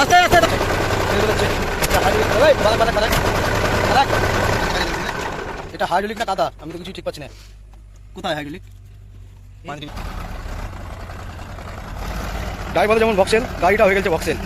আস্তে আস্তে এটা হাইড্রোলিক না কাদা? আমি তো কিছু ঠিক পাচ্ছি না। কোথায় হাইড্রোলিক? ড্রাইভার যেমন বক্সেল গাড়িটা হয়ে গেছে ভক্সেল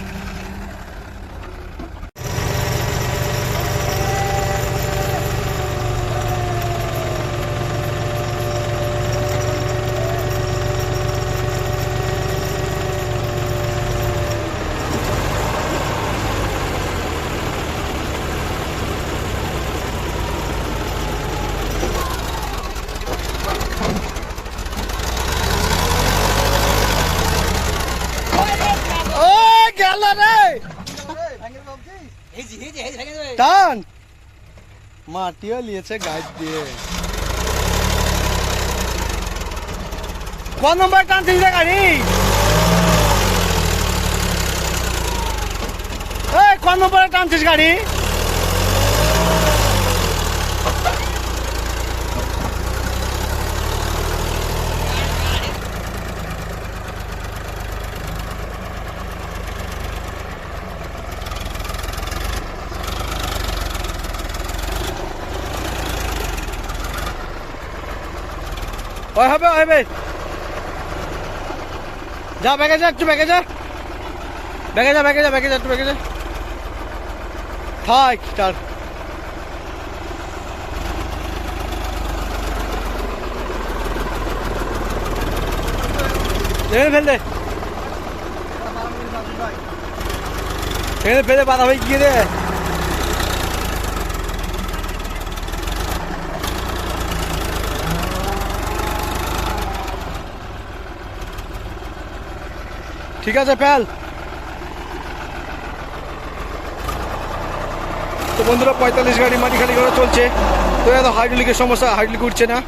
ও গেল রে টান! মাটিও নিয়েছে গাছ দিয়ে। কোন নম্বর টানছিস রে গাড়ি? এই কোন নম্বরে টানছিস গাড়ি? ওই হবে ওই হবে। যা, ব্যাগে যা, একটু ব্যাগে যা। ব্যাগে যা ব্যাগে যা ব্যাগে যা, একটু ব্যাগে যা। থাক স্টার্ট টেনে ফেল দে। টেনে ফেলে বাধা হয়ে গিয়ে রে ঠিক আছে ফেল। তো বন্ধুরা পঁয়তাল্লিশ গাড়ি মাটি খালি করে চলছে। তো এত হাইড্রোলিকের সমস্যা হাইড্রোলিক উঠছে না।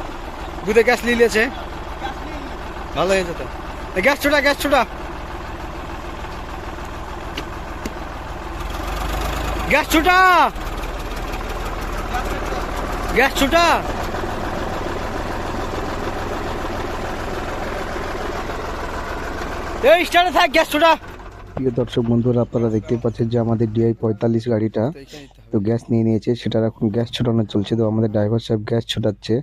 দুধে গ্যাস লিলেছে। ভালো হয়ে যেত এ, গ্যাস ছোটা গ্যাস ছোটা। গ্যাস ছোটা। গ্যাস ছোটা। এই থাক গ্যাস ছোটা প্রিয় দর্শক বন্ধুরা আপনারা দেখতে পাচ্ছেন যে আমাদের ডিআই পঁয়তাল্লিশ গাড়িটা তো গ্যাস নিয়ে নিয়েছে সেটার এখন গ্যাস ছোটানো চলছে। তো আমাদের ড্রাইভার সাহেব গ্যাস ছোটাচ্ছে।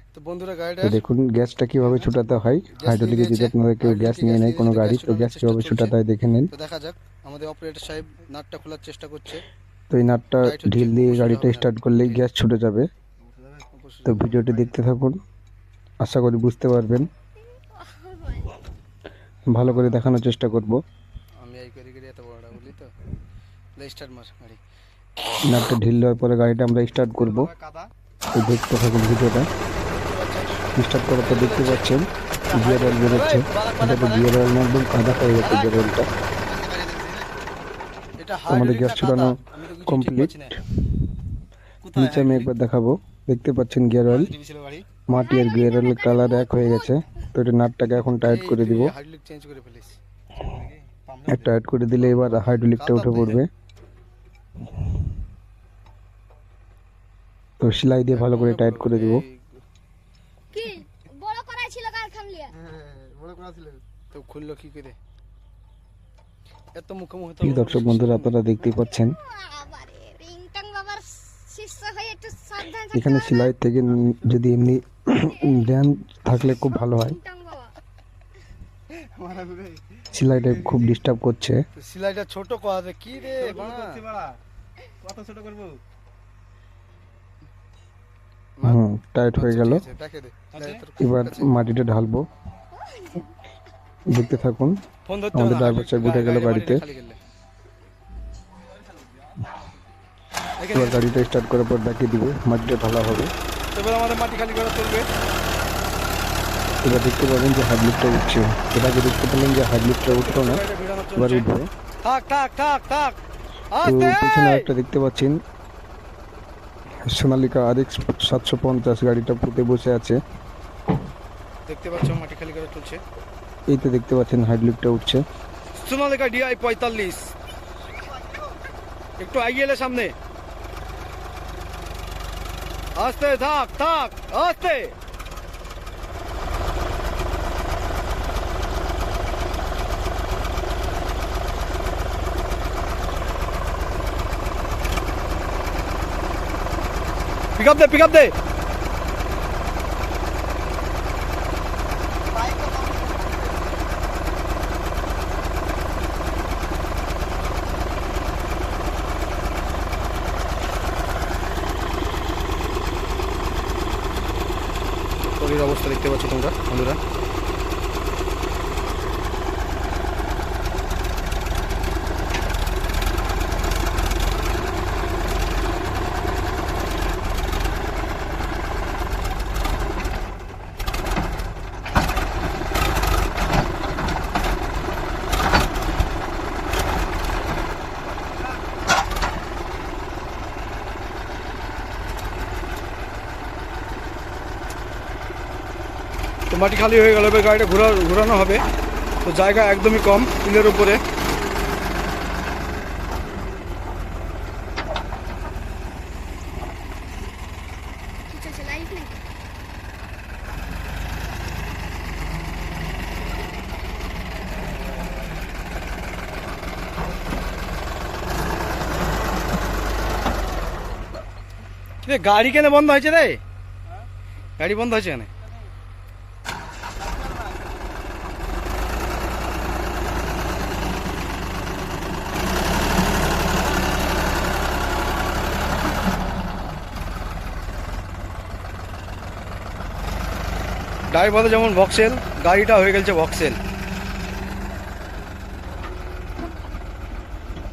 তো দেখুন গ্যাসটা কীভাবে ছোটাতে হয়। হাইড্রোলিকে যদি আপনারা কেউ গ্যাস নিয়ে নেয় কোনো গাড়ি তো গ্যাস কীভাবে ছোটাতে হয় দেখে নিন। দেখা যাক আমাদের অপারেটর সাহেব নাটটা খোলার চেষ্টা করছে। তো এই নাটটা ঢিল দিয়ে গাড়িটা স্টার্ট করলেই গ্যাস ছুটে যাবে। তো ভিডিওটি দেখতে থাকুন। আশা করি বুঝতে পারবেন। ভালো করে দেখানোর চেষ্টা করব। আমি এই করে করে এত বড়টা বলি তো। স্টার্ট মার গাড়ি। নাটটা ঢিল দেওয়ার পরে গাড়িটা আমরা স্টার্ট করব। তো দেখতে থাকুন ভিডিওটা। স্টার্ট করার পর দেখতে পাচ্ছেন গিয়ার অয়েল বেরোচ্ছে। এটা তো গিয়ার অয়েল না একদম কাদা হয়ে গেছে গিয়ার অয়েলটা এটা আমাদের গ্যাস না ছোটানো কাদা? আমি তো কিছু ঠিক কমপ্লিট নিচে আমি একবার দেখাবো। দেখতে পাচ্ছেন গিয়ার অয়েল মাটি আর গিয়ার অয়েলের কালার এক হয়ে গেছে। তো এটা নাটটাকে এখন টাইট করে দিব। চেঞ্জ করে ফেলিস। একটা টাইট করে দিলে এবার হাইড্রোলিকটা উঠে পড়বে। তো সেলাই দিয়ে ভালো করে টাইট করে দিব। কি? বড় করাই ছিল কারখান লিয়া তো খুললো কি করে? এত মুখোমুখি প্রিয় দর্শক বন্ধুরা আপনারা দেখতেই পাচ্ছেন। বাবারে রিংটং বাবার শিষ্য হয়ে একটু সাবধান থাকতে এখানে। সেলাই থেকে যদি এমনি জ্ঞান থাকলে খুব ভালো হয়। সেলাইটা খুব ডিস্টার্ব করছে। সিলাইটা ছোট করে কি রে বাড়া? কত ছোট করব হুম টাইট হয়ে গেল প্যাকে দে। এবার মাটিটা ঢালবো। দেখতে থাকুন। আমাদের driver সাহেব উঠে গেল গাড়িতে। এবার গাড়িটা স্টার্ট করার পর দেখিয়ে দিবে মাটিটা ঢালা হবে। এবার আমাদের মাটি খালি করা চলবে। এবার দেখতে পাবেন যে হাইড্রোলিকটা উঠছে। এর আগে দেখতে পেলেন যে হাইড্রোলিকটা উঠল না এবার উঠবে। থাক থাক থাক থাক। তো পিছনে একটা দেখতে পাচ্ছেন। সোনালিকা আরএক্স সাতশো পঞ্চাশ গাড়িটা পুঁতে বসে আছে। দেখতে পাচ্ছ মাটি খালি করা চলছে। এই তো দেখতে পাচ্ছেন হাইড্রোলিকটা উঠছে। সোনালিকা ডিআই পঁয়তাল্লিশ। একটু এগিয়ে এলে সামনে। আস্তে থাক থাক আস্তে। পিক আপ দে পিক আপ দে। অবস্থা দেখতে পাচ্ছ তোমরা বন্ধুরা। মাটি খালি হয়ে গেল এবার গাড়িটা ঘোরা ঘোরানো হবে। তো জায়গা একদমই কম তিলের উপরে। গাড়ি কেন বন্ধ হয়েছে রে? গাড়ি বন্ধ হয়েছে কেন? ড্রাইভার যেমন বক্সেল গাড়িটা হয়ে গেছে ভক্সেল